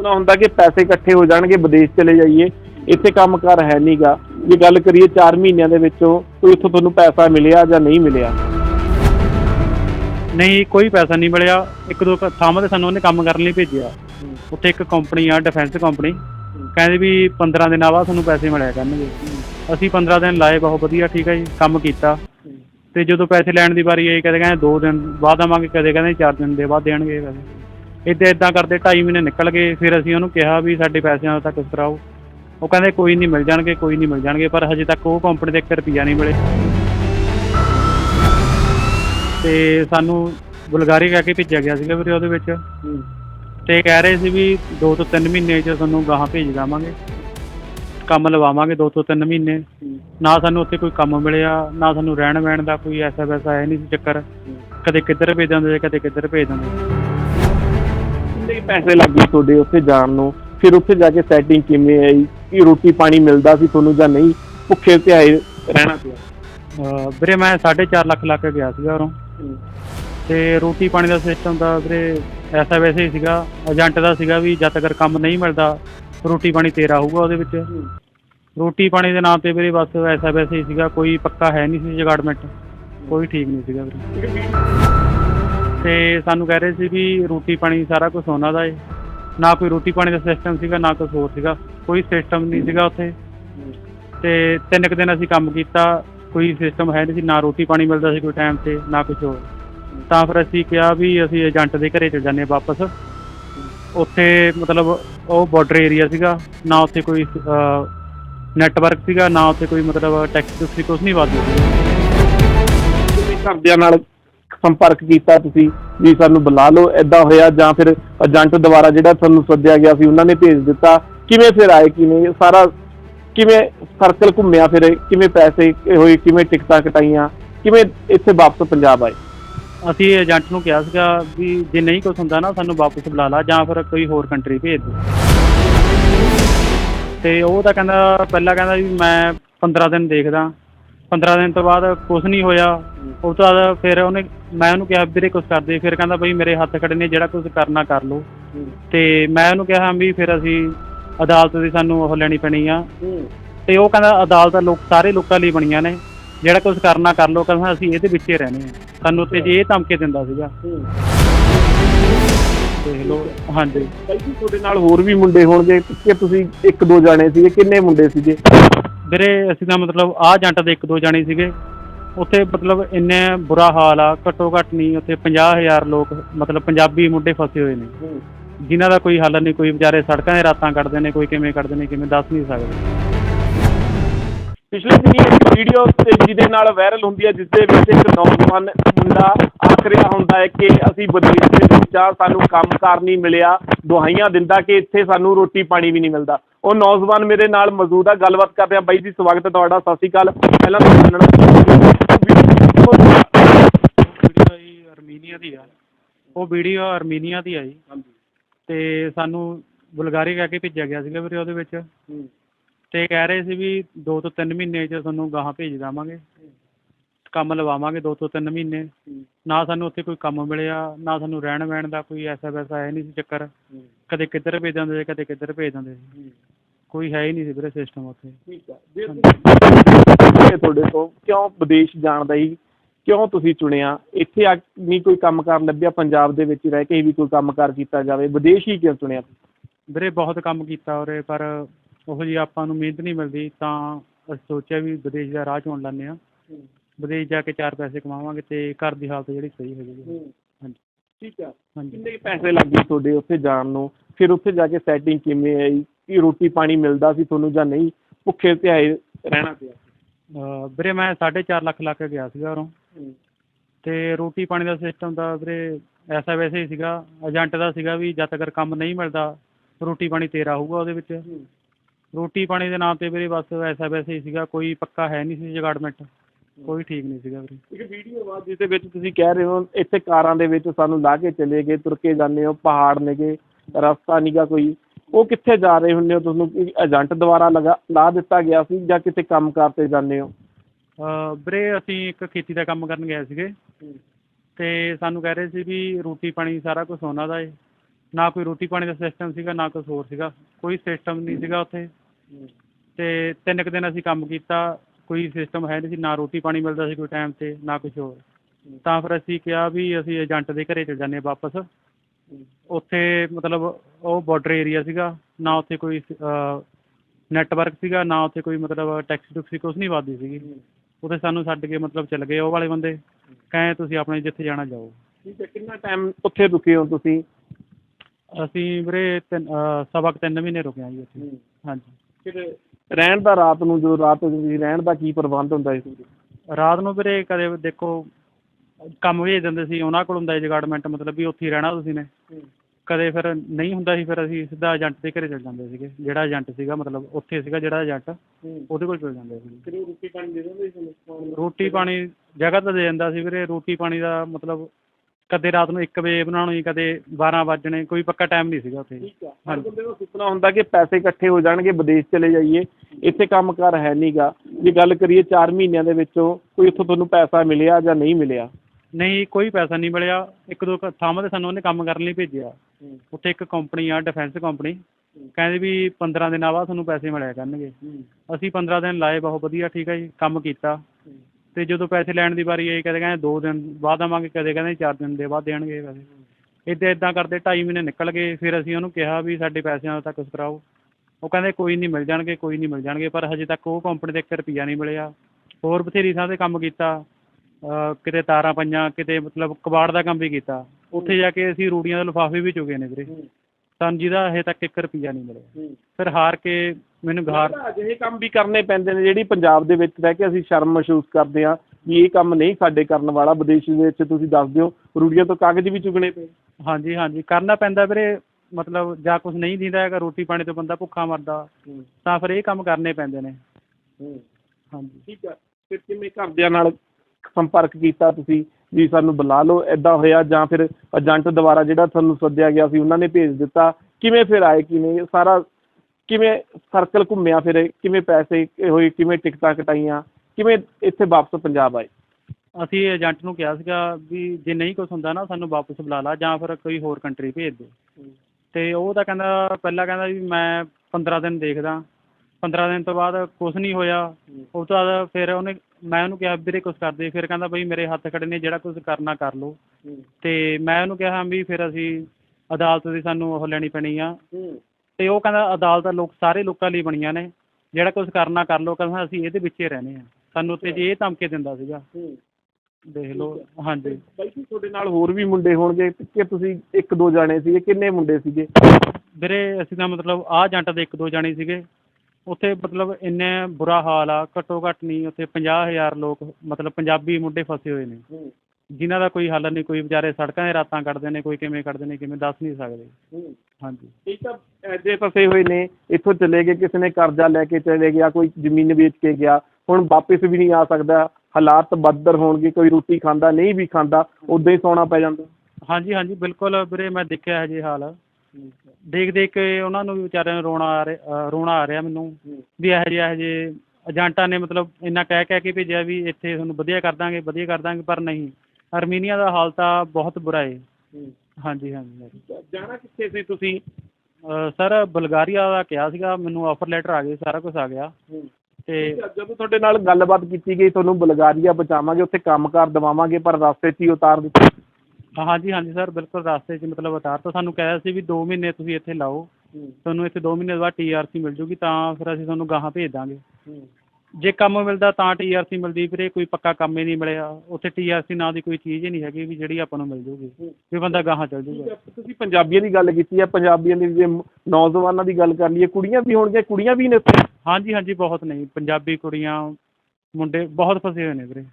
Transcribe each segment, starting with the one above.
ਸੁਪਨਾ ਹੁੰਦਾ ਕਿ ਪੈਸੇ ਇਕੱਠੇ ਹੋ ਜਾਣਗੇ ਵਿਦੇਸ਼ ਚਲੇ ਜਾਈਏ ਇੱਥੇ ਕੰਮਕਾਰ ਹੈ ਨਹੀਂਗਾ ਜੇ ਗੱਲ ਕਰੀਏ 4 ਮਹੀਨਿਆਂ ਦੇ ਵਿੱਚੋਂ ਕੋਈ ਉੱਥੋਂ ਤੁਹਾਨੂੰ ਪੈਸਾ ਮਿਲਿਆ ਜਾਂ ਨਹੀਂ ਮਿਲਿਆ? ਨਹੀਂ ਕੋਈ ਪੈਸਾ ਨਹੀਂ ਮਿਲਿਆ। ਇੱਕ ਦੋ ਥਾਵਾਂ ਤੇ ਸਾਨੂੰ ਉਹਨੇ ਕੰਮ ਕਰਨ ਲਈ ਭੇਜਿਆ। ਉੱਥੇ ਇੱਕ ਕੰਪਨੀ ਆ ਡਿਫੈਂਸ ਕੰਪਨੀ ਕਹਿੰਦੇ ਵੀ 15 ਦਿਨਾਂ ਬਾਅਦ ਤੁਹਾਨੂੰ ਪੈਸੇ ਮਿਲਿਆ ਕਰਨਗੇ। ਅਸੀਂ 15 ਦਿਨ ਲਾਏ ਬਹੁਤ ਵਧੀਆ ਠੀਕ ਹੈ ਜੀ ਕੰਮ ਕੀਤਾ। ਤੇ ਜਦੋਂ ਪੈਸੇ ਲੈਣ ਦੀ ਵਾਰੀ ਆਈ ਕਦੇ ਕਹਿੰਦੇ 2 ਦਿਨ ਬਾਅਦ ਆਵਾਂਗੇ ਕਦੇ ਕਹਿੰਦੇ 4 ਦਿਨ ਦੇ ਬਾਅਦ ਦੇਣਗੇ ਪੈਸੇ। ਇੱਦਾਂ ਇੱਦਾਂ ਕਰਦੇ 2.5 ਮਹੀਨੇ ਨਿਕਲ ਗਏ, ਫਿਰ ਅਸੀਂ ਉਹਨੂੰ ਕਿਹਾ ਵੀ ਸਾਡੇ ਪੈਸਿਆਂ ਦਾ ਤਾਂ ਕਰਾਓ। ਉਹ ਕਹਿੰਦੇ ਕੋਈ ਨਹੀਂ ਮਿਲ ਜਾਣਗੇ, ਕੋਈ ਨਹੀਂ ਮਿਲ ਜਾਣਗੇ, ਪਰ ਹਜੇ ਤੱਕ ਉਹ ਕੰਪਨੀ ਦੇ 1 ਰੁਪਿਆ ਨਹੀਂ ਮਿਲੇ। ਤੇ ਸਾਨੂੰ ਬੁਲਗਾਰੀ ਕਹਿ ਕੇ ਭੇਜਿਆ ਗਿਆ ਸੀਗਾ ਵੀਰੇ ਉਹਦੇ ਵਿੱਚ। ਤੇ ਕਹਿ ਰਹੇ ਸੀ ਵੀ 2 ਤੋਂ 3 ਮਹੀਨੇ ਚ ਤੁਹਾਨੂੰ ਗਾਹਾਂ ਭੇਜ ਦੇਵਾਂਗੇ। ਕੰਮ ਲਵਾਵਾਂਗੇ 2 ਤੋਂ 3 ਮਹੀਨੇ। ਨਾ ਸਾਨੂੰ ਉੱਥੇ ਕੋਈ ਕੰਮ ਮਿਲਿਆ, ਨਾ ਸਾਨੂੰ ਰਹਿਣ ਬਹਿਣ ਦਾ ਕੋਈ ਐਸਾ ਵੈਸਾ ਹੈ ਨਹੀਂ ਸੀ ਚੱਕਰ। ਕਦੇ ਕਿੱਧਰ ਭੇਜ ਦਿੰਦੇ, ਕਦੇ ਕਿੱਧਰ ਭੇਜ ਦਿੰਦੇ। ਕਿੰਨੇ ਪੈਸੇ ਲੱਗੇ ਤੁਹਾਡੇ ਉੱਥੇ ਜਾਣ ਨੂੰ। ਫਿਰ ਉੱਥੇ ਜਾ ਕੇ ਸੈਟਿੰਗ ਕਿਵੇਂ ਆਈ? ਕੀ ਰੋਟੀ ਪਾਣੀ ਮਿਲਦਾ ਸੀ ਤੁਹਾਨੂੰ ਜਾਂ ਨਹੀਂ? ਭੁੱਖੇ ਧਿਆਏ ਰਹਿਣਾ ਪਿਆ। ਵੀਰੇ ਮੈਂ 4.5 ਲੱਖ ਲਾ ਕੇ ਗਿਆ ਸੀਗਾ ਉਰੋਂ। ਤੇ ਰੋਟੀ ਪਾਣੀ ਦਾ ਸਿਸਟਮ ਤਾਂ ਵੀਰੇ ਐਸਾ ਵੈਸੇ ਹੀ ਸੀਗਾ। ਏਜੰਟ ਦਾ ਸੀਗਾ ਵੀ ਜਦ ਤੱਕ ਕੰਮ ਨਹੀਂ ਮਿਲਦਾ ਰੋਟੀ ਪਾਣੀ ਤੇਰਾ ਹੋਊਗਾ ਉਹਦੇ ਵਿੱਚ। ਰੋਟੀ ਪਾਣੀ ਦੇ ਨਾਂ ਤੇ ਵੀਰੇ ਬਸ ਐਸਾ ਵੈਸੇ ਹੀ ਸੀਗਾ ਕੋਈ ਪੱਕਾ ਹੈ ਨਹੀਂ ਸੀ ਜਗਾੜਮੈਂਟ ਕੋਈ ਠੀਕ ਨਹੀਂ ਸੀਗਾ ਵੀਰੇ। ਤੇ ਸਾਨੂੰ ਕਹਿ ਰਹੇ ਸੀ ਵੀ ਰੋਟੀ ਪਾਣੀ ਸਾਰਾ ਕੁਝ ਉਹਨਾਂ ਦਾ ਏ। ਨਾ ਕੋਈ ਰੋਟੀ ਪਾਣੀ ਦਾ ਸਿਸਟਮ ਸੀਗਾ, ਨਾ ਕੁਝ ਹੋਰ ਸੀਗਾ। ਕੋਈ ਸਿਸਟਮ ਨਹੀਂ ਸੀਗਾ ਉੱਥੇ। ਤੇ ਤਿੰਨ ਕੁ ਦਿਨ ਅਸੀਂ ਕੰਮ ਕੀਤਾ, ਕੋਈ ਸਿਸਟਮ ਹੈ ਨਹੀਂ ਸੀ, ਨਾ ਰੋਟੀ ਪਾਣੀ ਮਿਲਦਾ ਸੀ ਕੋਈ ਟਾਈਮ ਤੇ, ਨਾ ਕੁਝ ਹੋਰ। ਤਾਂ ਫਿਰ ਅਸੀਂ ਕਿਹਾ ਵੀ ਅਸੀਂ ਏਜੰਟ ਦੇ ਘਰੇ ਚਲ ਜਾਂਦੇ ਹਾਂ ਵਾਪਸ। ਉੱਥੇ ਮਤਲਬ ਉਹ ਬਾਰਡਰ ਏਰੀਆ ਸੀਗਾ, ਨਾ ਉੱਥੇ ਕੋਈ ਨੈਟਵਰਕ ਸੀਗਾ, ਨਾ ਉੱਥੇ ਕੋਈ ਮਤਲਬ ਟੈਕਸੀ ਸੀ ਕੁਝ ਨਹੀਂ ਵਾਧੂ ਤੁਸੀਂ ਘਰਦਿਆਂ ਨਾਲ ਸੰਪਰਕ ਕੀਤਾ ਤੁਸੀਂ ਵੀ ਸਾਨੂੰ ਬੁਲਾ ਲਓ ਐਦਾਂ ਹੋਇਆ ਜਾਂ ਫਿਰ ਏਜੰਟ ਦੁਆਰਾ ਜਿਹੜਾ ਤੁਹਾਨੂੰ ਸੱਦਿਆ ਗਿਆ ਸੀ, ਉਹਨਾਂ ਨੇ ਭੇਜ ਦਿੱਤਾ। ਕਿਵੇਂ ਫਿਰ ਆਏ, ਕਿਵੇਂ ਸਾਰਾ, ਕਿਵੇਂ ਸਰਕਲ ਘੁੰਮਿਆ ਫਿਰ, ਕਿਵੇਂ ਪੈਸੇ ਹੋਏ, ਕਿਵੇਂ ਟਿਕਟਾਂ ਕਟਾਈਆਂ, ਕਿਵੇਂ ਇੱਥੇ ਵਾਪਸ ਪੰਜਾਬ ਆਏ? ਅਸੀਂ ਏਜੰਟ ਨੂੰ ਕਿਹਾ ਸੀਗਾ ਵੀ ਜੇ ਨਹੀਂ ਕੁਝ ਹੁੰਦਾ ਨਾ, ਸਾਨੂੰ ਵਾਪਸ ਬੁਲਾ ਲਾ ਜਾਂ ਫਿਰ ਕੋਈ ਹੋਰ ਕੰਟਰੀ ਭੇਜ ਦੇ ਤੇ ਉਹ ਤਾਂ ਕਹਿੰਦਾ, ਪਹਿਲਾਂ ਕਹਿੰਦਾ ਵੀ ਮੈਂ 15 ਦਿਨ ਦੇਖਦਾ। 15 ਦਿਨ ਤੋਂ ਬਾਅਦ ਕੁਝ ਨਹੀਂ ਹੋਇਆ। ਉਸ ਤੋਂ ਬਾਅਦ ਫਿਰ ਉਹਨੇ ਮੈਂ ਉਹਨੂੰ ਕਿਹਾ ਵੀਰੇ ਕੁਝ ਕਰਦੇ। ਫਿਰ ਕਹਿੰਦਾ ਬਈ ਮੇਰੇ ਹੱਥ ਖੜੇ ਨੇ ਜਿਹੜਾ ਕੁਝ ਕਰਨਾ ਕਰ ਲਓ। ਤੇ ਮੈਂ ਉਹਨੂੰ ਕਿਹਾ ਵੀ ਫਿਰ ਅਸੀਂ ਅਦਾਲਤ ਦੀ ਸਾਨੂੰ ਉਹ ਲੈਣੀ ਪੈਣੀ ਆ। ਤੇ ਉਹ ਕਹਿੰਦਾ ਅਦਾਲਤ ਲੋਕ ਸਾਰੇ ਲੋਕਾਂ ਲਈ ਬਣੀਆਂ ਨੇ। ਜਿਹੜਾ ਕੁਝ ਕਰਨਾ ਕਰ ਲਓ ਕਹਿੰਦਾ ਅਸੀਂ ਇਹਦੇ ਵਿੱਚ ਹੀ ਰਹਿਣੇ ਆ ਸਾਨੂੰ ਉੱਤੇ ਜੇ ਇਹ ਧਮਕੇ ਦਿੰਦਾ ਸੀਗਾ। ਦੇਖ ਲਓ ਹਾਂਜੀ। ਬਾਈ ਜੀ ਤੁਹਾਡੇ ਨਾਲ ਹੋਰ ਵੀ ਮੁੰਡੇ ਹੋਣਗੇ। ਕਿ ਤੁਸੀਂ ਇੱਕ ਦੋ ਜਾਣੇ ਸੀਗੇ ਕਿੰਨੇ ਮੁੰਡੇ ਸੀਗੇ? ਵੀਰੇ ਅਸੀਂ ਤਾਂ ਮਤਲਬ ਆਹ ਏਜੰਟ ਦੇ ਇੱਕ ਦੋ ਜਾਣੇ ਸੀਗੇ। ਉੱਥੇ ਮਤਲਬ ਇੰਨੇ ਬੁਰਾ ਹਾਲ ਆ ਘੱਟੋ ਘੱਟ ਨਹੀਂ ਉੱਥੇ 50000 ਲੋਕ ਮਤਲਬ ਪੰਜਾਬੀ ਮੁੰਡੇ ਫਸੇ ਹੋਏ ਨੇ। ਜਿਨ੍ਹਾਂ ਦਾ ਕੋਈ ਹੱਲ ਨਹੀਂ ਕੋਈ ਵਿਚਾਰੇ ਸੜਕਾਂ 'ਤੇ ਰਾਤਾਂ ਕੱਢਦੇ ਨੇ ਕੋਈ ਕਿਵੇਂ ਕੱਢਦੇ ਨੇ ਕਿਵੇਂ ਦੱਸ ਨਹੀਂ ਸਕਦੇ। ਪਿਛਲੇ ਦਿਨੀ ਇੱਕ ਵੀਡੀਓ ਤੇਜ਼ੀ ਦੇ ਨਾਲ ਵਾਇਰਲ ਹੁੰਦੀ ਹੈ ਜਿਸ ਦੇ ਵਿੱਚ ਇੱਕ ਨੌਜਵਾਨ ਮੁੰਡਾ ਆਖ ਰਿਹਾ ਹੁੰਦਾ ਹੈ ਕਿ ਅਸੀਂ ਵਿਦੇਸ਼ ਦੇ ਵਿੱਚ ਆ ਸਾਨੂੰ ਕੰਮਕਾਰ ਨਹੀਂ ਮਿਲਿਆ ਦੁਹਾਈਆਂ ਦਿੰਦਾ ਕਿ ਇੱਥੇ ਸਾਨੂੰ ਰੋਟੀ ਪਾਣੀ ਵੀ ਨਹੀਂ ਮਿਲਦਾ। ਉਹ ਨੌਜਵਾਨ ਮੇਰੇ ਨਾਲ ਮੌਜੂਦ ਆ ਗੱਲਬਾਤ ਕਰਦੇ ਆ। ਬਾਈ ਜੀ ਸਵਾਗਤ ਹੈ ਤੁਹਾਡਾ। ਸਤਿ ਸ਼੍ਰੀ ਅਕਾਲ। ਪਹਿਲਾਂ ਤਾਂ ਜਾਣਨਾ ਵੀਡੀਓ ਜੀ ਅਰਮੀਨੀਆ ਦੀ ਆ। ਉਹ ਵੀਡੀਓ ਅਰਮੀਨੀਆ ਦੀ ਆ ਜੀ। ਤੇ ਸਾਨੂੰ ਬੁਲਗਾਰੀ ਕਹਿ ਕੇ ਭੇਜਿਆ ਗਿਆ ਸੀਗਾ ਵੀਰੇ ਉਹਦੇ ਵਿੱਚ। ਤੇ ਕਹਿ ਰਹੇ ਸੀ ਵੀ 2 ਤੋਂ 3 ਮਹੀਨੇ ਚ ਤੁਹਾਨੂੰ ਗਾਹਾਂ ਭੇਜ ਦੇਵਾਂਗੇ। ਕੰਮ ਲਵਾਵਾਂਗੇ 2 ਤੋਂ 3 ਮਹੀਨੇ। ਨਾ ਸਾਨੂੰ ਉੱਥੇ ਕੋਈ ਕੰਮ ਮਿਲਿਆ ਨਾ ਸਾਨੂੰ ਰਹਿਣ ਬਹਿਣ ਦਾ ਕੋਈ ਐਸਾ ਵੈਸਾ ਹੈ ਨਹੀਂ ਸੀ ਚੱਕਰ। ਕਦੇ ਕਿੱਧਰ ਭੇਜ ਦਿੰਦੇ ਕਦੇ ਕਿੱਧਰ ਭੇਜ ਦਿੰਦੇ ਸੀ। ਕੋਈ ਹੈ ਹੀ ਨਹੀਂ ਸੀ ਵੀਰੇ ਸਿਸਟਮ ਉੱਥੇ। ਠੀਕ ਆ। ਜੇ ਤੁਸੀਂ ਤੁਹਾਡੇ ਤੋਂ ਕਿਉਂ ਵਿਦੇਸ਼ ਜਾਣ ਦਾ ਹੀ ਕਿਉਂ ਤੁਸੀਂ ਚੁਣਿਆ? ਇੱਥੇ ਆ ਨਹੀਂ ਕੋਈ ਕੰਮਕਾਰ ਲੱਭਿਆ ਪੰਜਾਬ ਦੇ ਵਿੱਚ ਰਹਿ ਕੇ ਹੀ ਵੀ ਕੋਈ ਕੰਮਕਾਰ ਕੀਤਾ ਜਾਵੇ। ਵਿਦੇਸ਼ ਹੀ ਕਿਉਂ ਚੁਣਿਆ ਵੀਰੇ ਬਹੁਤ ਕੰਮ ਕੀਤਾ ਉਰੇ ਪਰ ਉਹੋ ਜੀ ਆਪਾਂ ਨੂੰ ਮਿਹਨਤ ਨਹੀਂ ਮਿਲਦੀ ਤਾਂ ਅਸੀਂ ਸੋਚਿਆ ਵੀ ਵਿਦੇਸ਼ ਦਾ ਰਾਹ ਚੁਣ ਲੈਂਦੇ ਹਾਂ। ਵਿਦੇਸ਼ ਜਾ ਕੇ ਚਾਰ ਪੈਸੇ ਕਮਾਵਾਂਗੇ ਤੇ ਘਰ ਦੀ ਹਾਲਤ ਜਿਹੜੀ ਸਹੀ ਹੋ। ਹਾਂਜੀ ਠੀਕ ਆ? ਕਿੰਨੇ ਪੈਸੇ ਲੱਗੇ ਤੁਹਾਡੇ ਉੱਥੇ ਜਾਣ ਨੂੰ? ਫਿਰ ਉੱਥੇ ਜਾ ਕੇ ਸੈਟਿੰਗ ਕਿਵੇਂ ਆਈ? ਕੀ ਰੋਟੀ ਪਾਣੀ ਮਿਲਦਾ ਸੀ ਤੁਹਾਨੂੰ ਜਾਂ ਨਹੀਂ? ਭੁੱਖੇ ਧਿਆਏ ਰਹਿਣਾ ਪਿਆ। ਵੀਰੇ ਮੈਂ 4.5 ਲੱਖ ਲਾ ਕੇ ਗਿਆ ਸੀਗਾ ਉਰੋਂ। ਤੇ ਰੋਟੀ ਪਾਣੀ ਦਾ ਸਿਸਟਮ ਤਾਂ ਵੀਰੇ ਐਸਾ ਵੈਸੇ ਹੀ ਸੀਗਾ। ਏਜੰਟ ਦਾ ਸੀਗਾ ਵੀ ਜਦ ਤੱਕ ਕੰਮ ਨਹੀਂ ਮਿਲਦਾ ਰੋਟੀ ਪਾਣੀ ਤੇਰਾ ਹੋਊਗਾ ਉਹਦੇ ਵਿੱਚ। ਰੋਟੀ ਪਾਣੀ ਦੇ ਨਾਂ ਤੇ ਵੀਰੇ ਬਸ ਐਸਾ ਵੈਸੇ ਹੀ ਸੀਗਾ ਕੋਈ ਪੱਕਾ ਹੈ ਨਹੀਂ ਸੀ ਜਗਾੜਮੈਂਟ ਕੋਈ ਠੀਕ ਨਹੀਂ ਸੀਗਾ ਵੀਰੇ। ਇੱਕ ਵੀਡੀਓ ਬਾਅਦ ਜਿਸ ਦੇ ਵਿੱਚ ਤੁਸੀਂ ਕਹਿ ਰਹੇ ਹੋ ਇੱਥੇ ਕਾਰਾਂ ਦੇ ਵਿੱਚ ਸਾਨੂੰ ਲਾ ਕੇ ਚਲੇ ਗਏ ਤੁਰ ਕੇ ਜਾਂਦੇ ਹੋ ਪਹਾੜ ਨੇਗੇ ਰਸਤਾ ਨੀਗਾ ਕੋਈ। ਉਹ ਕਿੱਥੇ ਜਾ ਰਹੇ ਹੁੰਦੇ ਹੋ? ਤੁਹਾਨੂੰ ਏਜੰਟ ਦੁਆਰਾ ਲਗਾ ਲਾ ਦਿੱਤਾ ਗਿਆ ਸੀ ਜਾਂ ਕਿਤੇ ਕੰਮ ਕਾਰ ਤੇ ਜਾਂਦੇ ਹੋ? ਅਹ ਵੀਰੇ ਅਸੀਂ ਇੱਕ ਖੇਤੀ ਦਾ ਕੰਮ ਕਰਨ ਗਏ ਸੀਗੇ। ਤੇ ਸਾਨੂੰ ਕਹਿ ਰਹੇ ਸੀ ਵੀ ਰੋਟੀ ਪਾਣੀ ਸਾਰਾ ਕੁਝ ਉਹਨਾਂ ਦਾ ਏ। ਨਾ ਕੋਈ ਰੋਟੀ ਪਾਣੀ ਦਾ ਸਿਸਟਮ ਸੀਗਾ ਨਾ ਕੁਛ ਹੋਰ ਸੀਗਾ। ਕੋਈ ਸਿਸਟਮ ਨਹੀਂ ਸੀਗਾ ਉੱਥੇ। ਤੇ ਤਿੰਨ ਕੁ ਦਿਨ ਅਸੀਂ ਕੰਮ ਕੀਤਾ। ਕੋਈ ਸਿਸਟਮ ਹੈ ਨਹੀਂ ਸੀ ਨਾ ਰੋਟੀ ਪਾਣੀ ਮਿਲਦਾ ਸੀ ਕੋਈ ਟਾਈਮ ਤੇ ਨਾ ਕੁਝ ਹੋਰ। ਤਾਂ ਫਿਰ ਅਸੀਂ ਕਿਹਾ ਵੀ ਅਸੀਂ ਏਜੰਟ ਦੇ ਘਰੇ ਚਲ ਜਾਂਦੇ ਹਾਂ ਵਾਪਸ। ਉੱਥੇ ਮਤਲਬ ਉਹ ਬਾਰਡਰ ਏਰੀਆ ਸੀਗਾ ਨਾ ਉੱਥੇ ਕੋਈ ਨੈਟਵਰਕ ਸੀਗਾ ਨਾ ਉੱਥੇ ਕੋਈ ਮਤਲਬ ਟੈਕਸੀ ਟੁਕਸੀ ਕੁਛ ਨਹੀਂ ਵੱਜਦੀ ਸੀਗੀ। ਉੱਥੇ ਸਾਨੂੰ ਛੱਡ ਕੇ ਮਤਲਬ ਚੱਲ ਗਏ ਉਹ ਵਾਲੇ ਬੰਦੇ। ਕਹੇ ਤੁਸੀਂ ਆਪਣੇ ਜਿੱਥੇ ਜਾਣਾ ਜਾਓ। ਠੀਕ ਹੈ ਕਿੰਨਾ ਟਾਈਮ ਉੱਥੇ ਰੁਕੇ ਹੋ ਤੁਸੀਂ? ਅਸੀਂ ਵੀਰੇ ਸਵਾ ਕੁ ਤਿੰਨ ਮਹੀਨੇ ਰੁਕੇ ਹਾਂ ਜੀ ਉੱਥੇ। ਹਾਂਜੀ। ਫਿਰ ਰਹਿਣ ਦਾ ਰਾਤ ਨੂੰ ਜਦੋਂ ਰਾਤ ਨੂੰ ਤੁਸੀਂ ਰਹਿਣ ਦਾ ਕੀ ਪ੍ਰਬੰਧ ਹੁੰਦਾ ਸੀ ਰਾਤ ਨੂੰ ਵੀਰੇ ਕਦੇ ਦੇਖੋ ਕੰਮ ਭੇਜ ਦਿੰਦੇ ਸੀ ਉਹਨਾਂ ਕੋਲ ਹੁੰਦਾ ਸੀ ਜਗਾਰਡਮੈਂਟ ਮਤਲਬ ਵੀ ਉੱਥੇ ਹੀ ਰਹਿਣਾ ਤੁਸੀਂ ਨੇ। ਕਦੇ ਫਿਰ ਨਹੀਂ ਹੁੰਦਾ ਸੀ ਫਿਰ ਅਸੀਂ ਸਿੱਧਾ ਏਜੰਟ ਦੇ ਘਰੇ ਚਲ ਜਾਂਦੇ ਸੀਗੇ। ਜਿਹੜਾ ਏਜੰਟ ਸੀਗਾ ਮਤਲਬ ਉੱਥੇ ਸੀਗਾ ਜਿਹੜਾ ਏਜੰਟ ਉਹਦੇ ਕੋਲ ਚਲ ਜਾਂਦੇ ਸੀ। ਫਿਰ ਰੋਟੀ ਪਾਣੀ ਦੇ ਦਿੰਦੇ ਸੀ ਤੁਹਾਨੂੰ? ਰੋਟੀ ਪਾਣੀ ਜਗ੍ਹਾ ਤਾਂ ਦੇ ਜਾਂਦਾ ਸੀ ਵੀਰੇ ਰੋਟੀ ਪਾਣੀ ਦਾ ਮਤਲਬ ਕਦੇ ਰਾਤ ਨੂੰ 1 ਵਜੇ ਬਣਾਉਣੀ ਕਦੇ 12 ਵਜਣੇ ਕੋਈ ਪੱਕਾ ਟਾਈਮ ਨਹੀਂ ਸੀਗਾ ਉੱਥੇ। ਠੀਕ ਆ। ਹਰ ਬੰਦੇ ਦਾ ਸੁਪਨਾ ਹੁੰਦਾ ਕਿ ਪੈਸੇ ਇਕੱਠੇ ਹੋ ਜਾਣਗੇ ਵਿਦੇਸ਼ ਚਲੇ ਜਾਈਏ ਇੱਥੇ ਕੰਮਕਾਰ ਹੈ ਨਹੀਂਗਾ ਜੇ ਗੱਲ ਕਰੀਏ 4 ਮਹੀਨਿਆਂ ਦੇ ਵਿੱਚੋਂ ਕੋਈ ਉੱਥੋਂ ਤੁਹਾਨੂੰ ਪੈਸਾ ਮਿਲਿਆ ਜਾਂ ਨਹੀਂ ਮਿਲਿਆ? ਨਹੀਂ ਕੋਈ ਪੈਸਾ ਨਹੀਂ ਮਿਲਿਆ। ਇੱਕ ਦੋ ਕ- ਥਾਵਾਂ ਤੇ ਸਾਨੂੰ ਉਹਨੇ ਕੰਮ ਕਰਨ ਲਈ ਭੇਜਿਆ। ਉੱਥੇ ਇੱਕ ਕੰਪਨੀ ਆ ਡਿਫੈਂਸ ਕੰਪਨੀ ਕਹਿੰਦੇ ਵੀ 15 ਦਿਨਾਂ ਬਾਅਦ ਤੁਹਾਨੂੰ ਪੈਸੇ ਮਿਲਿਆ ਕਰਨਗੇ। ਅਸੀਂ 15 ਦਿਨ ਲਾਏ ਬਹੁਤ ਵਧੀਆ ਠੀਕ ਹੈ ਜੀ ਕੰਮ ਕੀਤਾ। ਤੇ ਜਦੋਂ ਪੈਸੇ ਲੈਣ ਦੀ ਵਾਰੀ ਆਈ, ਕਦੇ ਕਹਿੰਦੇ ਦੋ ਦਿਨ ਬਾਅਦ ਆਵਾਂਗੇ ਕਦੇ ਕਹਿੰਦੇ ਚਾਰ ਦਿਨ ਦੇ ਬਾਅਦ ਦੇਣਗੇ ਪੈਸੇ। ਇੱਦਾਂ ਇੱਦਾਂ ਕਰਦੇ ਢਾਈ ਮਹੀਨੇ ਨਿਕਲ ਗਏ, ਫਿਰ ਅਸੀਂ ਉਹਨੂੰ ਕਿਹਾ ਵੀ ਸਾਡੇ ਪੈਸਿਆਂ ਦਾ ਤਾਂ ਕੁਛ ਕਰਾਓ। ਉਹ ਕਹਿੰਦੇ ਕੋਈ ਨਹੀਂ ਮਿਲ ਜਾਣਗੇ, ਕੋਈ ਨਹੀਂ ਮਿਲ ਜਾਣਗੇ, ਪਰ ਹਜੇ ਤੱਕ ਉਹ ਕੰਪਨੀ ਦੇ 1 ਰੁਪਿਆ ਨਹੀਂ ਮਿਲਿਆ। ਹੋਰ ਬਥੇਰੀ ਥਾਂ ਤੇ ਕੰਮ ਕੀਤਾ ਕਿਤੇ ਤਾਰਾਂ ਪਈਆਂ, ਕਿਤੇ ਮਤਲਬ ਕਬਾੜ ਦਾ ਕੰਮ ਵੀ ਕੀਤਾ। ਉੱਥੇ ਜਾ ਕੇ ਅਸੀਂ ਰੂੜੀਆਂ ਦੇ ਲਿਫਾਫੇ ਵੀ ਚੁਗੇ ਨੇ ਵੀਰੇ। ਸਾਨੂੰ ਜਿਹਦਾ ਹਜੇ ਤੱਕ 1 ਰੁਪਿਆ ਨਹੀਂ ਮਿਲਿਆ। ਫਿਰ ਹਾਰ ਕੇ ਮੈਨੂੰ ਘਾਰ ਅਜਿਹੇ ਕੰਮ ਵੀ ਕਰਨੇ ਪੈਂਦੇ ਨੇ ਜਿਹੜੀ ਪੰਜਾਬ ਦੇ ਵਿੱਚ ਰਹਿ ਕੇ ਅਸੀਂ ਸ਼ਰਮ ਮਹਿਸੂਸ ਕਰਦੇ ਹਾਂ ਵੀ ਇਹ ਕੰਮ ਨਹੀਂ ਸਾਡੇ ਕਰਨ ਵਾਲਾ ਵਿਦੇਸ਼ ਦੇ ਵਿੱਚ ਤੁਸੀਂ ਦੱਸ ਦਿਓ ਰੂੜੀਆਂ ਤੋਂ ਕਾਗਜ਼ ਵੀ ਚੁਗਣੇ ਪਏ। ਹਾਂਜੀ ਹਾਂਜੀ ਕਰਨਾ ਪੈਂਦਾ ਵੀਰੇ ਮਤਲਬ ਜਾਂ ਕੁਝ ਨਹੀਂ ਦਿੰਦਾ ਹੈਗਾ ਰੋਟੀ ਪਾਣੀ ਤੋਂ ਬੰਦਾ ਭੁੱਖਾ ਮਰਦਾ ਤਾਂ ਫਿਰ ਇਹ ਕੰਮ ਕਰਨੇ ਪੈਂਦੇ ਨੇ। ਹਾਂਜੀ। ਠੀਕ ਆ ਫਿਰ ਕਿਵੇਂ ਘਰਦਿਆਂ ਨਾਲ ਸੰਪਰਕ ਕੀਤਾ ਤੁਸੀਂ ਵੀ ਸਾਨੂੰ ਬੁਲਾ ਲਓ ਐਦਾਂ ਹੋਇਆ ਜਾਂ ਫਿਰ ਏਜੰਟ ਦੁਆਰਾ ਜਿਹੜਾ ਤੁਹਾਨੂੰ ਸੱਦਿਆ ਗਿਆ ਸੀ ਉਹਨਾਂ ਨੇ ਭੇਜ ਦਿੱਤਾ। ਕਿਵੇਂ ਫਿਰ ਆਏ ਕਿਵੇਂ ਸਾਰਾ ਕਿਵੇਂ ਸਰਕਲ ਘੁੰਮਿਆ ਫਿਰ? ਕਿਵੇਂ ਪੈਸੇ ਹੋਏ ਕਿਵੇਂ ਟਿਕਟਾਂ ਕਟਾਈਆਂ ਕਿਵੇਂ ਇੱਥੇ ਵਾਪਸ ਪੰਜਾਬ ਆਏ? ਅਸੀਂ ਏਜੰਟ ਨੂੰ ਕਿਹਾ ਸੀਗਾ ਵੀ ਜੇ ਨਹੀਂ ਕੁਝ ਹੁੰਦਾ ਨਾ ਸਾਨੂੰ ਵਾਪਸ ਬੁਲਾ ਲਾ ਜਾਂ ਫਿਰ ਕੋਈ ਹੋਰ ਕੰਟਰੀ ਭੇਜ ਦੇ ਤੇ ਉਹ ਤਾਂ ਕਹਿੰਦਾ ਪਹਿਲਾਂ ਕਹਿੰਦਾ ਵੀ ਮੈਂ 15 ਦਿਨ ਦੇਖਦਾ। 15 ਦਿਨ ਤੋਂ ਬਾਅਦ ਕੁਝ ਨਹੀਂ ਹੋਇਆ। ਉਸ ਤੋਂ ਬਾਅਦ ਫਿਰ ਉਹਨੇ ਮੈਂ ਉਹਨੂੰ ਕਿਹਾ ਵੀਰੇ ਕੁਝ ਕਰਦੇ। ਫਿਰ ਕਹਿੰਦਾ ਬਈ ਮੇਰੇ ਹੱਥ ਖੜੇ ਨੇ ਜਿਹੜਾ ਕੁਝ ਕਰਨਾ ਕਰ ਲਓ। ਤੇ ਮੈਂ ਉਹਨੂੰ ਕਿਹਾ ਵੀ ਫਿਰ ਅਸੀਂ ਅਦਾਲਤ ਦੀ ਸਾਨੂੰ ਉਹ ਲੈਣੀ ਪੈਣੀ ਆ। ਤੇ ਉਹ ਕਹਿੰਦਾ ਅਦਾਲਤ ਲੋਕ ਸਾਰੇ ਲੋਕਾਂ ਲਈ ਬਣੀਆਂ ਨੇ। ਜਿਹੜਾ ਕੁਝ ਕਰਨਾ ਕਰ ਲਓ ਕਹਿੰਦਾ ਅਸੀਂ ਇਹਦੇ ਵਿੱਚ ਹੀ ਰਹਿਣੇ ਆ। ਸਾਨੂੰ ਉੱਤੇ ਜੇ ਇਹ ਧਮਕੇ ਦਿੰਦਾ ਸੀਗਾ। ਦੇਖ ਲਓ ਹਾਂਜੀ। ਬਲਕਿ ਤੁਹਾਡੇ ਨਾਲ ਹੋਰ ਵੀ ਮੁੰਡੇ ਹੋਣਗੇ। ਕਿ ਤੁਸੀਂ ਇੱਕ ਦੋ ਜਾਣੇ ਸੀਗੇ ਕਿੰਨੇ ਮੁੰਡੇ ਸੀਗੇ? ਵੀਰੇ ਅਸੀਂ ਤਾਂ ਮਤਲਬ ਆਹ ਏਜੰਟ ਦੇ ਇੱਕ ਦੋ ਜਾਣੇ ਸੀਗੇ। ਉੱਥੇ ਮਤਲਬ ਇੰਨੇ ਬੁਰਾ ਹਾਲ ਆ ਘੱਟੋ ਘੱਟ ਨਹੀਂ ਉੱਥੇ 50000 ਲੋਕ ਮਤਲਬ ਪੰਜਾਬੀ ਮੁੰਡੇ ਫਸੇ ਹੋਏ ਨੇ। ਜਿਨ੍ਹਾਂ ਦਾ ਕੋਈ ਹੱਲ ਨਹੀਂ ਕੋਈ ਵਿਚਾਰੇ ਸੜਕਾਂ 'ਤੇ ਰਾਤਾਂ ਕੱਢਦੇ ਨੇ ਕੋਈ ਕਿਵੇਂ ਕੱਢਦੇ ਨੇ ਕਿਵੇਂ ਦੱਸ ਨਹੀਂ ਸਕਦੇ। ਹਾਂਜੀ। ਇਹ ਤਾਂ ਐਜੇ ਫਸੇ ਹੋਏ ਨੇ ਇੱਥੋਂ ਚਲੇ ਗਏ ਕਿਸੇ ਨੇ ਕਰਜ਼ਾ ਲੈ ਕੇ ਚਲੇ ਗਿਆ ਕੋਈ ਜ਼ਮੀਨ ਵੇਚ ਕੇ ਗਿਆ ਹੁਣ ਵਾਪਸ ਵੀ ਨਹੀਂ ਆ ਸਕਦਾ ਹਾਲਾਤ ਬੱਦਰ ਹੋਣਗੇ ਕੋਈ ਰੋਟੀ ਖਾਂਦਾ ਨਹੀਂ ਵੀ ਖਾਂਦਾ ਉਦਾਂ ਹੀ ਸੌਣਾ ਪੈ ਜਾਂਦਾ। ਹਾਂਜੀ ਹਾਂਜੀ ਬਿਲਕੁਲ ਵੀਰੇ ਮੈਂ ਦੇਖਿਆ ਇਹ ਜਿਹੇ ਹਾਲ। ਦੇਖ ਦੇਖ ਕੇ ਉਹਨਾਂ ਨੂੰ ਵੀ ਵਿਚਾਰਿਆਂ ਨੂੰ ਰੋਣਾ ਆ ਰਿਹਾ ਰੋਣਾ ਆ ਰਿਹਾ ਮੈਨੂੰ ਵੀ ਇਹੋ ਜਿਹੇ ਇਹੋ ਜਿਹੇ ਏਜੰਟਾਂ ਨੇ ਮਤਲਬ ਇੰਨਾ ਕਹਿ ਕਹਿ ਕੇ ਭੇਜਿਆ ਵੀ ਇੱਥੇ ਤੁਹਾਨੂੰ ਵਧੀਆ ਕਰ ਦਾਂਗੇ ਵਧੀਆ ਕਰ ਦਾਂਗੇ ਪਰ ਨਹੀਂ। ਅਰਮੀਨੀਆ ਦਾ ਹਾਲ ਤਾਂ ਬਹੁਤ ਬੁਰਾ ਹੈ। ਹਾਂਜੀ ਹਾਂਜੀ ਜਾਣਾ ਕਿੱਥੇ ਸੀ ਤੁਸੀਂ? ਸਰ ਬਲਗਾਰੀਆ ਦਾ ਕਿਹਾ ਸੀਗਾ ਮੈਨੂੰ ਆਫਰ ਲੈਟਰ ਆ ਗਏ ਸਾਰਾ ਕੁਝ ਆ ਗਿਆ। ਤੇ ਜਦੋਂ ਤੁਹਾਡੇ ਨਾਲ ਗੱਲਬਾਤ ਕੀਤੀ ਗਈ ਤੁਹਾਨੂੰ ਬਲਗਾਰੀਆ ਬਚਾਵਾਂਗੇ ਉੱਥੇ ਕੰਮਕਾਰ ਦਵਾਵਾਂਗੇ ਪਰ ਰਸਤੇ 'ਚ ਹੀ ਉਤਾਰ ਦਿੱਤਾ। ਹਾਂਜੀ ਹਾਂਜੀ ਸਰ ਬਿਲਕੁਲ ਰਾਸਤੇ 'ਚ ਮਤਲਬ ਉਤਾਰ ਤਾਂ ਸਾਨੂੰ ਕਿਹਾ ਸੀ ਵੀ 2 ਮਹੀਨੇ ਤੁਸੀਂ ਇੱਥੇ ਲਾਓ। ਤੁਹਾਨੂੰ ਇੱਥੇ 2 ਮਹੀਨੇ ਬਾਅਦ ਟੀਆਰਸੀ ਮਿਲ ਜੂਗੀ ਤਾਂ ਫਿਰ ਅਸੀਂ ਤੁਹਾਨੂੰ ਗਾਹਾਂ ਭੇਜ ਦਾਂਗੇ। ਜੇ ਕੰਮ ਮਿਲਦਾ ਤਾਂ ਟੀਆਰਸੀ ਮਿਲਦੀ ਵੀਰੇ ਕੋਈ ਪੱਕਾ ਕੰਮ ਹੀ ਨਹੀਂ ਮਿਲਿਆ। ਉੱਥੇ ਟੀਆਰਸੀ ਨਾਂ ਦੀ ਕੋਈ ਚੀਜ਼ ਹੀ ਨਹੀਂ ਹੈਗੀ ਵੀ ਜਿਹੜੀ ਆਪਾਂ ਨੂੰ ਮਿਲ ਜੂਗੀ ਵੀ ਬੰਦਾ ਗਾਹਾਂ ਚੱਲ ਜੂਗਾ। ਤੁਸੀਂ ਪੰਜਾਬੀਆਂ ਦੀ ਗੱਲ ਕੀਤੀ ਹੈ ਪੰਜਾਬੀਆਂ ਦੀ ਜੇ ਨੌਜਵਾਨਾਂ ਦੀ ਗੱਲ ਕਰ ਲਈਏ ਕੁੜੀਆਂ ਵੀ ਹੋਣਗੀਆਂ ਕੁੜੀਆਂ ਵੀ ਨੇ ਉੱਥੇ? ਹਾਂਜੀ ਹਾਂਜੀ ਬਹੁਤ ਨਹੀਂ ਪੰਜਾਬੀ ਕੁੜੀਆਂ ਮੁੰਡੇ ਬਹੁਤ ਫਸੇ ਹੋਏ ਨੇ ਵੀਰੇ।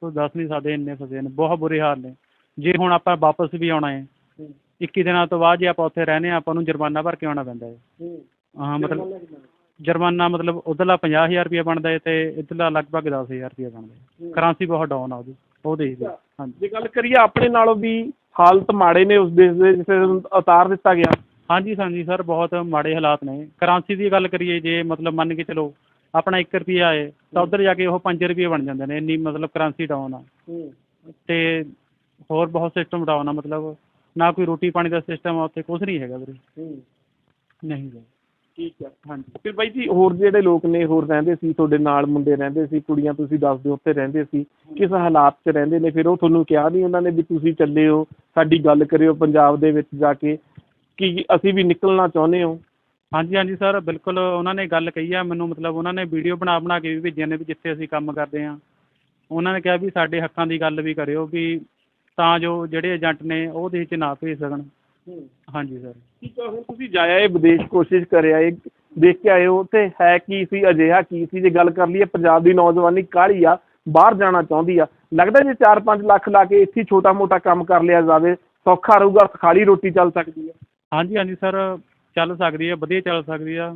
ਕੋਈ ਦੱਸ ਨਹੀਂ ਸਕਦੇ ਇੰਨੇ ਫਸੇ ਨੇ ਬਹੁਤ ਬੁਰੇ ਹਾਲ ਨੇ। ਜੇ ਹੁਣ ਆਪਾਂ ਵਾਪਸ ਵੀ ਆਉਣਾ ਹੈ 21 ਦਿਨਾਂ ਤੋਂ ਬਾਅਦ ਜੇ ਆਪਾਂ ਉੱਥੇ ਰਹਿੰਦੇ ਹਾਂ ਆਪਾਂ ਨੂੰ ਜੁਰਮਾਨਾ ਭਰ ਕੇ ਆਉਣਾ ਪੈਂਦਾ ਹੈ। ਹਾਂ। ਮਤਲਬ ਜੁਰਮਾਨਾ ਮਤਲਬ ਉਧਰਲਾ 50000 ਰੁਪਏ ਬਣਦਾ ਹੈ ਤੇ ਇੱਧਰਲਾ ਲਗਭਗ 10000 ਰੁਪਏ ਬਣਦਾ ਹੈ। ਕਰੰਸੀ ਬਹੁਤ ਡਾਊਨ ਆ ਉਹਦੀ ਉਹ ਦੇਖਦੇ ਹਾਂਜੀ। ਜੇ ਗੱਲ ਕਰੀਏ ਆਪਣੇ ਨਾਲੋਂ ਵੀ ਹਾਲਤ ਮਾੜੇ ਨੇ ਉਸ ਦੇਸ਼ ਦੇ ਜਿੱਥੇ ਉਤਾਰ ਦਿੱਤਾ ਗਿਆ। ਹਾਂਜੀ ਹਾਂਜੀ ਸਰ ਬਹੁਤ ਮਾੜੇ ਹਾਲਾਤ ਨੇ। ਕਰੰਸੀ ਦੀ ਗੱਲ ਕਰੀਏ ਜੇ ਮਤਲਬ ਮੰਨ ਕੇ ਚਲੋ ਆਪਣਾ 1 ਰੁਪਿਆ ਹੈ ਤਾਂ ਉੱਧਰ ਜਾ ਕੇ ਉਹ 5 ਰੁਪਏ ਬਣ ਜਾਂਦੇ ਨੇ ਇੰਨੀ ਮਤਲਬ ਕਰੰਸੀ ਡਾਊਨ ਆ। ਤੇ ਹੋਰ ਬਹੁਤ ਸਿਸਟਮ ਡਾਊਨ ਆ ਮਤਲਬ ਨਾ ਕੋਈ ਰੋਟੀ ਪਾਣੀ ਦਾ ਸਿਸਟਮ ਆ ਉੱਥੇ ਕੁਝ ਨਹੀਂ ਹੈਗਾ ਵੀਰੇ। ਹੂੰ। ਨਹੀਂ ਜੀ। ਠੀਕ ਹੈ ਹਾਂਜੀ। ਫਿਰ ਬਾਈ ਜੀ ਹੋਰ ਜਿਹੜੇ ਲੋਕ ਨੇ ਹੋਰ ਰਹਿੰਦੇ ਸੀ ਤੁਹਾਡੇ ਨਾਲ ਮੁੰਡੇ ਰਹਿੰਦੇ ਸੀ ਕੁੜੀਆਂ ਤੁਸੀਂ ਦੱਸਦੇ ਹੋ ਉੱਥੇ ਰਹਿੰਦੇ ਸੀ ਕਿਸ ਹਾਲਾਤ 'ਚ ਰਹਿੰਦੇ ਨੇ? ਫਿਰ ਉਹ ਤੁਹਾਨੂੰ ਕਿਹਾ ਨਹੀਂ ਉਹਨਾਂ ਨੇ ਵੀ ਤੁਸੀਂ ਚੱਲੇ ਹੋ ਸਾਡੀ ਗੱਲ ਕਰਿਓ ਪੰਜਾਬ ਦੇ ਵਿੱਚ ਜਾ ਕੇ ਕਿ ਅਸੀਂ ਵੀ ਨਿਕਲਣਾ ਚਾਹੁੰਦੇ ਹੋ? ਹਾਂਜੀ ਹਾਂਜੀ ਸਰ ਬਿਲਕੁਲ ਉਹਨਾਂ ਨੇ ਗੱਲ ਕਹੀ ਆ ਮੈਨੂੰ ਮਤਲਬ ਉਹਨਾਂ ਨੇ ਵੀਡੀਓ ਬਣਾ ਬਣਾ ਕੇ ਵੀ ਭੇਜੀਆਂ ਨੇ ਵੀ ਜਿੱਥੇ ਅਸੀਂ ਕੰਮ ਕਰਦੇ ਆ ਉਹਨਾਂ ਨੇ ਕਿਹਾ ਵੀ ਸਾਡੇ ਹੱਕਾਂ ਦੀ ਗੱਲ ਵੀ ਕਰਿਓ ਵੀ ਤਾਂ ਜੋ ਜਿਹੜੇ ਏਜੰਟ ਨੇ ਉਹ ਦੇਸ਼ 'ਚ ਨਾ ਭੇਜ ਸਕਣ। ਹਾਂਜੀ ਸਰ। ਠੀਕ ਹੈ ਹੁਣ ਤੁਸੀਂ ਜਾਇਆ ਇਹ ਵਿਦੇਸ਼ ਕੋਸ਼ਿਸ਼ ਕਰਿਆ ਇਹ ਦੇਖ ਕੇ ਆਏ ਹੋ ਉੱਥੇ ਹੈ ਕੀ ਸੀ ਅਜਿਹਾ ਕੀ ਸੀ ਜੇ ਗੱਲ ਕਰ ਲਈਏ ਪੰਜਾਬ ਦੀ ਨੌਜਵਾਨੀ ਕਾਹਲੀ ਆ ਬਾਹਰ ਜਾਣਾ ਚਾਹੁੰਦੀ ਆ। ਲੱਗਦਾ ਜੇ 4-5 ਲੱਖ ਲਾ ਕੇ ਇੱਥੇ ਛੋਟਾ ਮੋਟਾ ਕੰਮ ਕਰ ਲਿਆ ਜਾਵੇ ਸੌਖਾ ਰਹੂਗਾ ਖਾਲੀ ਰੋਟੀ ਚੱਲ ਸਕਦੀ ਆ। ਹਾਂਜੀ ਹਾਂਜੀ ਸਰ ਚੱਲ ਸਕਦੀ ਹੈ ਵਧੀਆ ਚੱਲ ਸਕਦੀ ਆ।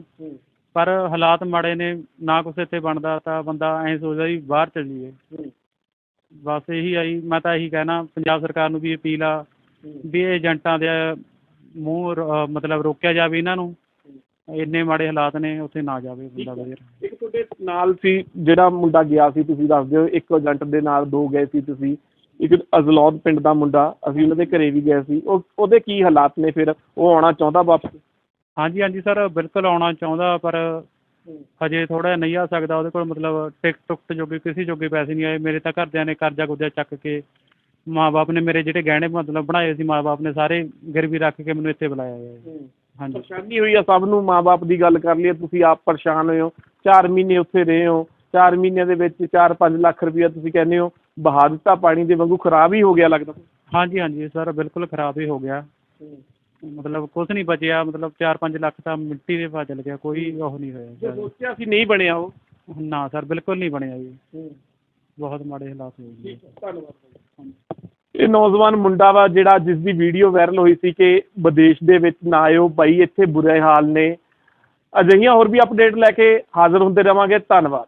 ਪਰ ਹਾਲਾਤ ਮਾੜੇ ਨੇ ਨਾ ਕੁਛ ਇੱਥੇ ਬਣਦਾ ਤਾਂ ਬੰਦਾ ਐਂ ਸੋਚਦਾ ਵੀ ਬਾਹਰ ਚੱਲ ਜਾਈਏ ਬਸ ਇਹੀ ਆਈ ਮੈਂ ਤਾਂ ਇਹੀ ਕਹਿਣਾ ਪੰਜਾਬ ਸਰਕਾਰ ਨੂੰ ਵੀ ਅਪੀਲ ਆ ਵੀ ਇਹ ਏਜੰਟਾਂ ਦੇ ਮੂੰਹ ਰ- ਮਤਲਬ ਰੋਕਿਆ ਜਾਵੇ ਇਹਨਾਂ ਨੂੰ। ਇੰਨੇ ਮਾੜੇ ਹਾਲਾਤ ਨੇ ਉੱਥੇ ਨਾ ਜਾਵੇ ਬੰਦਾ ਵਧੀਆ। ਇੱਕ ਤੁਹਾਡੇ ਨਾਲ ਸੀ ਜਿਹੜਾ ਮੁੰਡਾ ਗਿਆ ਸੀ ਤੁਸੀਂ ਦੱਸਦੇ ਹੋ ਇੱਕ ਏਜੰਟ ਦੇ ਨਾਲ ਦੋ ਗਏ ਸੀ ਤੁਸੀਂ ਇੱਕ ਅਜ਼ਲੌਦ ਪਿੰਡ ਦਾ ਮੁੰਡਾ ਅਸੀਂ ਉਹਨਾਂ ਦੇ ਘਰੇ ਵੀ ਗਏ ਸੀ। ਉਹ ਉਹਦੇ ਕੀ ਹਾਲਾਤ ਨੇ ਫਿਰ? ਉਹ ਆਉਣਾ ਚਾਹੁੰਦਾ ਵਾਪਸ? ਹਾਂਜੀ ਹਾਂਜੀ ਸਰ ਬਿਲਕੁਲ ਆਉਣਾ ਚਾਹੁੰਦਾ ਪਰ ਹਜੇ ਥੋੜਾ ਨਹੀਂ ਆ ਸਕਦਾ ਉਹਦੇ ਕੋਲ ਮਤਲਬ ਟਿਕਟ ਟੁਕਟ ਜੋਗੇ ਕਿਸੇ ਜੋਗੇ ਪੈਸੇ ਨਹੀਂ ਆਏ। ਮੇਰੇ ਤਾਂ ਘਰਦਿਆਂ ਨੇ ਕਰਜ਼ਾ ਕੁਰਜ਼ਾ ਚੱਕ ਕੇ ਮਾਂ-ਬਾਪ ਨੇ ਮੇਰੇ ਜਿਹੜੇ ਗਹਿਣੇ ਮਤਲਬ ਬਣਾਏ ਸੀ ਮਾਂ-ਬਾਪ ਨੇ ਸਾਰੇ ਗਿਰਵੀ ਰੱਖ ਕੇ ਮੈਨੂੰ ਇੱਥੇ ਬੁਲਾਇਆ ਹੈ। ਹਾਂਜੀ। ਪਰੇਸ਼ਾਨੀ ਹੋਈ ਆ ਸਭ ਨੂੰ ਮਾਪੇ ਦੀ ਗੱਲ ਕਰ ਲਈਏ ਤੁਸੀਂ ਆਪ ਪਰੇਸ਼ਾਨ ਹੋਏ ਹੋ। 4 ਮਹੀਨੇ ਉੱਥੇ ਰਹੇ ਹੋ। 4 ਮਹੀਨਿਆਂ ਦੇ ਵਿੱਚ 4-5 ਲੱਖ ਰੁਪਇਆ ਤੁਸੀਂ ਕਹਿੰਦੇ ਹੋ ਬਹਾ ਦਿੱਤਾ ਪਾਣੀ ਦੇ ਵਾਂਗੂ ਖਰਾਬ ਹੀ ਹੋ ਗਿਆ ਲੱਗਦਾ। ਹਾਂਜੀ ਹਾਂਜੀ ਸਰ ਬਿਲਕੁਲ ਖਰਾਬ ਹੀ ਹੋ ਗਿਆ। ਮਤਲਬ ਕੁਝ ਨਹੀਂ ਬਚਿਆ ਮਤਲਬ 4-5 ਲੱਖ ਤਾਂ ਮਿੱਟੀ ਦੇ ਪਾ ਚਲ ਗਿਆ ਕੋਈ ਉਹ ਨਹੀਂ ਜੋ ਹੋਇਆ ਸੋਚਿਆ ਸੀ ਨਹੀਂ ਬਣਿਆ ਉਹ। ਨਾ ਸਰ ਬਿਲਕੁਲ ਨਹੀਂ ਬਣਿਆ ਜੀ। ਬਹੁਤ ਮਾੜੇ ਹਾਲਾਤ ਹੋ ਗਏ ਧੰਨਵਾਦ ਇਹ ਨੌਜਵਾਨ ਮੁੰਡਾ ਵਾ ਜਿਹੜਾ ਜਿਸ ਦੀ ਵੀਡੀਓ ਵਾਇਰਲ ਹੋਈ ਸੀ ਕਿ ਵਿਦੇਸ਼ ਦੇ ਵਿੱਚ ਨਾ ਆਇਓ ਭਾਈ ਇੱਥੇ ਬੁਰੇ ਹਾਲ ਨੇ। ਅਜਿਹੀਆਂ ਹੋਰ ਵੀ ਅਪਡੇਟ ਲੈ ਕੇ ਹਾਜ਼ਰ ਹੁੰਦੇ ਰਵਾਂਗੇ। ਧੰਨਵਾਦ।